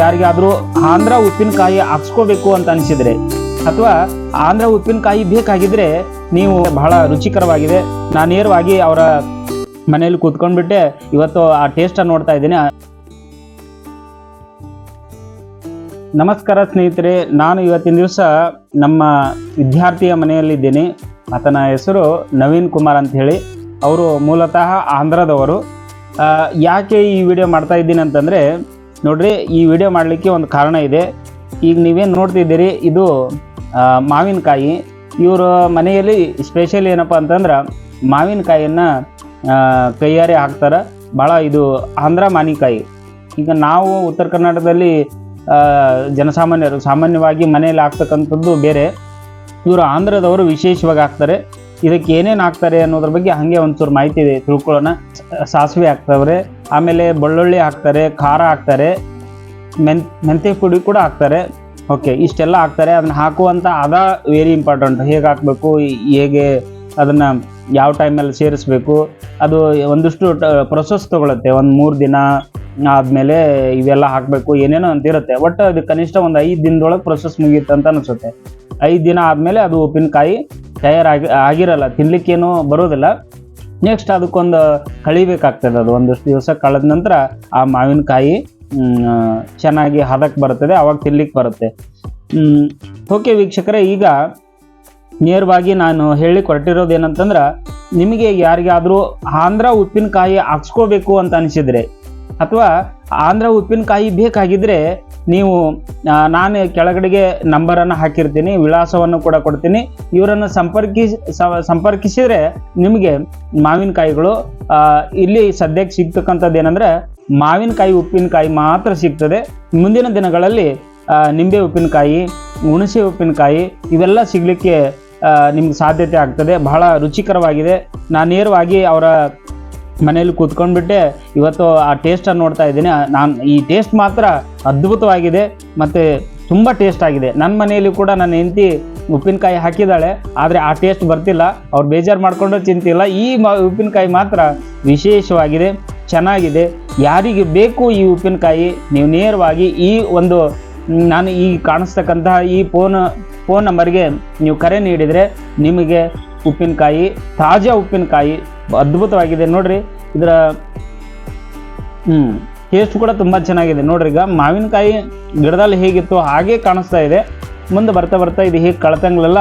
ಯಾರಿಗಾದ್ರೂ ಆಂಧ್ರ ಉಪ್ಪಿನಕಾಯಿ ಹಾಕ್ಸ್ಕೋಬೇಕು ಅಂತ ಅನಿಸಿದ್ರೆ ಅಥವಾ ಆಂಧ್ರ ಉಪ್ಪಿನಕಾಯಿ ಬೇಕಾಗಿದ್ರೆ ನೀವು ಬಹಳ ರುಚಿಕರವಾಗಿದೆ. ನಾನು ನೇರವಾಗಿ ಅವರ ಮನೆಯಲ್ಲಿ ಕೂತ್ಕೊಂಡ್ಬಿಟ್ಟೆ ಇವತ್ತು ಆ ಟೇಸ್ಟ್ ನೋಡ್ತಾ ಇದ್ದೀನಿ. ನಮಸ್ಕಾರ ಸ್ನೇಹಿತರೆ, ನಾನು ಇವತ್ತಿನ ದಿವಸ ನಮ್ಮ ವಿದ್ಯಾರ್ಥಿಯ ಮನೆಯಲ್ಲಿದ್ದೀನಿ ಆತನ ಹೆಸರು ನವೀನ್ ಕುಮಾರ್ ಅಂತ ಹೇಳಿ. ಅವರು ಮೂಲತಃ ಆಂಧ್ರದವರು. ಯಾಕೆ ಈ ವಿಡಿಯೋ ಮಾಡ್ತಾ ಇದ್ದೀನಿ ಅಂತಂದರೆ ನೋಡ್ರಿ, ಈ ವಿಡಿಯೋ ಮಾಡಲಿಕ್ಕೆ ಒಂದು ಕಾರಣ ಇದೆ. ಈಗ ನೀವೇನು ನೋಡ್ತಿದ್ದೀರಿ, ಇದು ಮಾವಿನಕಾಯಿ. ಇವರು ಮನೆಯಲ್ಲಿ ಸ್ಪೆಷಲ್ ಏನಪ್ಪ ಅಂತಂದ್ರೆ, ಮಾವಿನಕಾಯಿಯನ್ನು ಕೈಯಾರೆ ಹಾಕ್ತಾರೆ. ಭಾಳ ಇದು ಆಂಧ್ರ ಮಾವಿನಕಾಯಿ ಈಗ ನಾವು ಉತ್ತರ ಕರ್ನಾಟಕದಲ್ಲಿ ಜನಸಾಮಾನ್ಯರು ಸಾಮಾನ್ಯವಾಗಿ ಮನೆಯಲ್ಲಿ ಹಾಕ್ತಕ್ಕಂಥದ್ದು ಬೇರೆ. ಇವರು ಆಂಧ್ರದವರು ವಿಶೇಷವಾಗಿ ಹಾಕ್ತಾರೆ. ಇದಕ್ಕೆ ಏನೇನು ಹಾಕ್ತಾರೆ ಅನ್ನೋದ್ರ ಬಗ್ಗೆ ಹಾಗೆ ಒಂಚೂರು ಮಾಹಿತಿ ಇದೆ ತಿಳ್ಕೊಳ್ಳೋಣ. ಸಾಸಿವೆ ಹಾಕ್ತವ್ರೆ ಆಮೇಲೆ ಬೆಳ್ಳುಳ್ಳಿ ಹಾಕ್ತಾರೆ, ಖಾರ ಹಾಕ್ತಾರೆ, ಮೆನ್, ಮೆಂತ್ಯ ಪುಡಿ ಕೂಡ ಹಾಕ್ತಾರೆ. ಓಕೆ ಇಷ್ಟೆಲ್ಲ ಹಾಕ್ತಾರೆ. ಅದನ್ನು ಹಾಕುವಂಥ ಅದ ವೆರಿ ಇಂಪಾರ್ಟೆಂಟ್ ಹೇಗೆ ಹಾಕಬೇಕು, ಹೇಗೆ ಅದನ್ನು ಯಾವ ಟೈಮಲ್ಲಿ ಸೇರಿಸ್ಬೇಕು, ಅದು ಒಂದಿಷ್ಟು ಪ್ರೊಸೆಸ್ ತೊಗೊಳುತ್ತೆ. ಒಂದು ಮೂರು ದಿನ ಆದಮೇಲೆ ಇವೆಲ್ಲ ಹಾಕಬೇಕು, ಏನೇನೋ ಅಂತಿರುತ್ತೆ. ಬಟ್ ಅದು ಕನಿಷ್ಠ ಒಂದು ಐದು ದಿನದೊಳಗೆ ಪ್ರೊಸೆಸ್ ಮುಗೀತು ಅಂತ ಅನಿಸುತ್ತೆ. ಐದು ದಿನ ಆದಮೇಲೆ ಅದು ಉಪ್ಪಿನಕಾಯಿ ತಯಾರಾಗಿ, ಆಗಿರಲ್ಲ. ತಿನ್ನಲಿಕ್ಕೇನೂ ಬರೋದಿಲ್ಲ. ನೆಕ್ಸ್ಟ್ ಅದಕ್ಕೊಂದು ಕಳಿಬೇಕಾಗ್ತದೆ. ಅದು ಒಂದಷ್ಟು ದಿವಸ ಕಳೆದ ನಂತರ ಆ ಮಾವಿನಕಾಯಿ ಚೆನ್ನಾಗಿ ಹದಕ್ಕೆ ಬರ್ತದೆ ಅವಾಗ ತಿನ್ಲಿಕ್ಕೆ ಬರುತ್ತೆ. ಓಕೆ ವೀಕ್ಷಕರೇ, ಈಗ ನೇರವಾಗಿ ನಾನು ಹೇಳಿ ಕೊಟ್ಟಿರೋದು ಏನಂತಂದ್ರೆ, ನಿಮಗೆ ಯಾರಿಗಾದರೂ ಆಂಧ್ರ ಉಪ್ಪಿನಕಾಯಿ ಹಾಕ್ಸ್ಕೋಬೇಕು ಅಂತ ಅನಿಸಿದ್ರೆ ಅಥವಾ ಆಂಧ್ರ ಉಪ್ಪಿನಕಾಯಿ ಬೇಕಾಗಿದ್ದರೆ ನೀವು ನಾನು ಕೆಳಗಡೆಗೆ ನಂಬರನ್ನು ಹಾಕಿರ್ತೀನಿ, ವಿಳಾಸವನ್ನು ಕೂಡ ಕೊಡ್ತೀನಿ. ಇವರನ್ನು ಸಂಪರ್ಕಿಸಿ ಸಂಪರ್ಕಿಸಿದರೆ ನಿಮಗೆ ಮಾವಿನಕಾಯಿಗಳು ಇಲ್ಲಿ ಸದ್ಯಕ್ಕೆ ಸಿಗ್ತಕ್ಕಂಥದ್ದು ಏನಂದ್ರೆ ಮಾವಿನಕಾಯಿ, ಉಪ್ಪಿನಕಾಯಿ ಮಾತ್ರ ಸಿಗ್ತದೆ. ಮುಂದಿನ ದಿನಗಳಲ್ಲಿ ನಿಂಬೆ ಉಪ್ಪಿನಕಾಯಿ, ಹುಣಸೆ ಉಪ್ಪಿನಕಾಯಿ ಇವೆಲ್ಲ ಸಿಗಲಿಕ್ಕೆ ನಿಮ್ಗೆ ಸಾಧ್ಯತೆ ಆಗ್ತದೆ. ಬಹಳ ರುಚಿಕರವಾಗಿದೆ. ನಾನು ನೇರವಾಗಿ ಅವರ ಮನೆಯಲ್ಲಿ ಕೂತ್ಕೊಂಡ್ಬಿಟ್ಟೆ ಇವತ್ತು ಆ ಟೇಸ್ಟನ್ನು ನೋಡ್ತಾ ಇದ್ದೀನಿ. ನಾನು ಈ ಟೇಸ್ಟ್ ಮಾತ್ರ ಅದ್ಭುತವಾಗಿದೆ ಮತ್ತು ತುಂಬ ಟೇಸ್ಟ್ ಆಗಿದೆ. ನನ್ನ ಮನೆಯಲ್ಲಿ ಕೂಡ ನನ್ನ ಹೆಂಡತಿ ಉಪ್ಪಿನಕಾಯಿ ಹಾಕಿದ್ದಾಳೆ, ಆದರೆ ಆ ಟೇಸ್ಟ್ ಬರ್ತಿಲ್ಲ. ಅವ್ರು ಬೇಜಾರು ಮಾಡಿಕೊಂಡು ಚಿಂತಿಲ್ಲ ಈ ಮ, ಉಪ್ಪಿನಕಾಯಿ ಮಾತ್ರ ವಿಶೇಷವಾಗಿದೆ, ಚೆನ್ನಾಗಿದೆ. ಯಾರಿಗೆ ಬೇಕು ಈ ಉಪ್ಪಿನಕಾಯಿ, ನೀವು ನೇರವಾಗಿ ಈ ಒಂದು, ನಾನು ಈ ಕಾಣಿಸ್ತಕ್ಕಂತಹ ಈ ಫೋನ್ ಫೋನ್ ನಂಬರ್ಗೆ ನೀವು ಕರೆ ನೀಡಿದರೆ ನಿಮಗೆ ಉಪ್ಪಿನಕಾಯಿ, ತಾಜಾ ಉಪ್ಪಿನಕಾಯಿ ಅದ್ಭುತವಾಗಿದೆ. ನೋಡ್ರಿ, ಇದರ ಹ್ಞೂ ಟೇಸ್ಟ್ ಕೂಡ ತುಂಬ ಚೆನ್ನಾಗಿದೆ. ನೋಡ್ರಿ, ಈಗ ಮಾವಿನಕಾಯಿ ಗಿಡದಲ್ಲಿ ಹೇಗಿತ್ತು, ಹಾಗೆ ಕಾಣಿಸ್ತಾ ಇದೆ. ಮುಂದೆ ಬರ್ತಾ ಬರ್ತಾ ಇದು ಹೇಗೆ ಕಳ್ತಂಗ್ಲೆಲ್ಲ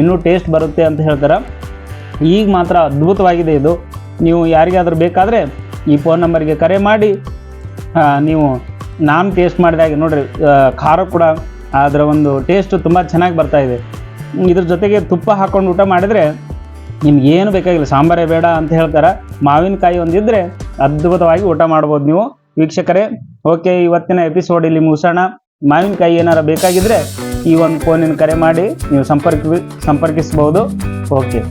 ಇನ್ನೂ ಟೇಸ್ಟ್ ಬರುತ್ತೆ ಅಂತ ಹೇಳ್ತಾರೆ. ಈಗ ಮಾತ್ರ ಅದ್ಭುತವಾಗಿದೆ ಇದು. ನೀವು ಯಾರಿಗಾದ್ರೂ ಬೇಕಾದರೆ ಈ ಫೋನ್ ನಂಬರ್ಗೆ ಕರೆ ಮಾಡಿ. ನೀವು, ನಾನು ಟೇಸ್ಟ್ ಮಾಡಿದಾಗೆ ನೋಡ್ರಿ ಖಾರ ಕೂಡ, ಅದರ ಒಂದು ಟೇಸ್ಟ್ ತುಂಬ ಚೆನ್ನಾಗಿ ಬರ್ತಾ ಇದೆ. ಇದ್ರ ಜೊತೆಗೆ ತುಪ್ಪ ಹಾಕೊಂಡು ಊಟ ಮಾಡಿದರೆ ನಿಮ್ಗೆ ಏನು ಬೇಕಾಗಿಲ್ಲ, ಸಾಂಬಾರೇ ಬೇಡ ಅಂತ ಹೇಳ್ತಾರೆ. ಮಾವಿನಕಾಯಿ ಒಂದಿದ್ರೆ ಅದ್ಭುತವಾಗಿ ಊಟ ಮಾಡ್ಬೋದು ನೀವು. ವೀಕ್ಷಕರೇ, ಓಕೆ, ಇವತ್ತಿನ ಎಪಿಸೋಡ್ ಇಲ್ಲಿ ಮುಗಿಸೋಣ. ಮಾವಿನಕಾಯಿ ಏನಾರು ಬೇಕಾಗಿದ್ರೆ ಈ ಒಂದು ಫೋನಿನ ಕರೆ ಮಾಡಿ, ನೀವು ಸಂಪರ್ಕ ಸಂಪರ್ಕಿಸ್ಬೋದು. ಓಕೆ.